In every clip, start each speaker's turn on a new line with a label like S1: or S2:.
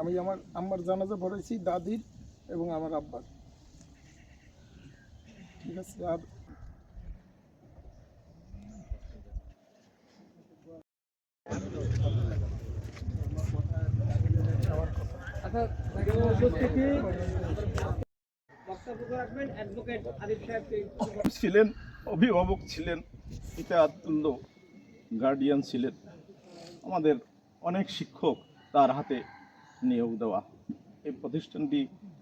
S1: আমি আমার আম্মার জানাজা পড়েছি দাদির এবং আমার আব্বার। ঠিক আছে আর
S2: ছিলেন অভিভাবক ছিলেন পিতা তুল্য গার্ডিয়ান ছিলেন। আমাদের অনেক শিক্ষক তার হাতে নিয়োগ দেওয়া। এই প্রতিষ্ঠানটি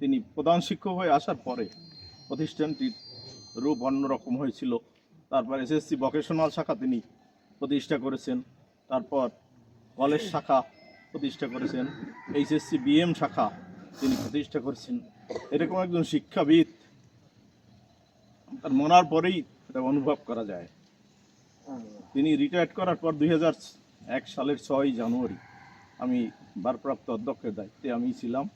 S2: তিনি প্রধান শিক্ষক হয়ে আসার পরে প্রতিষ্ঠানটির রূপ অন্যরকম হয়েছিল। তারপর এসএসসি ভোকেশনাল শাখা তিনি প্রতিষ্ঠা করেছেন। তারপর কলেজ শাখা প্রতিষ্ঠা করেছেন। এইচএসসি বিএম শাখা তিনি প্রতিষ্ঠা করেছেন। এরকম একজন শিক্ষাবিদ তার মনার পরেই এটা অনুভব করা যায়। তিনি রিটায়ার্ড করার পর দুই হাজার এক সালের ছয় জানুয়ারি আমি ভারপ্রাপ্ত অধ্যক্ষের দায়িত্বে আমি ছিলাম।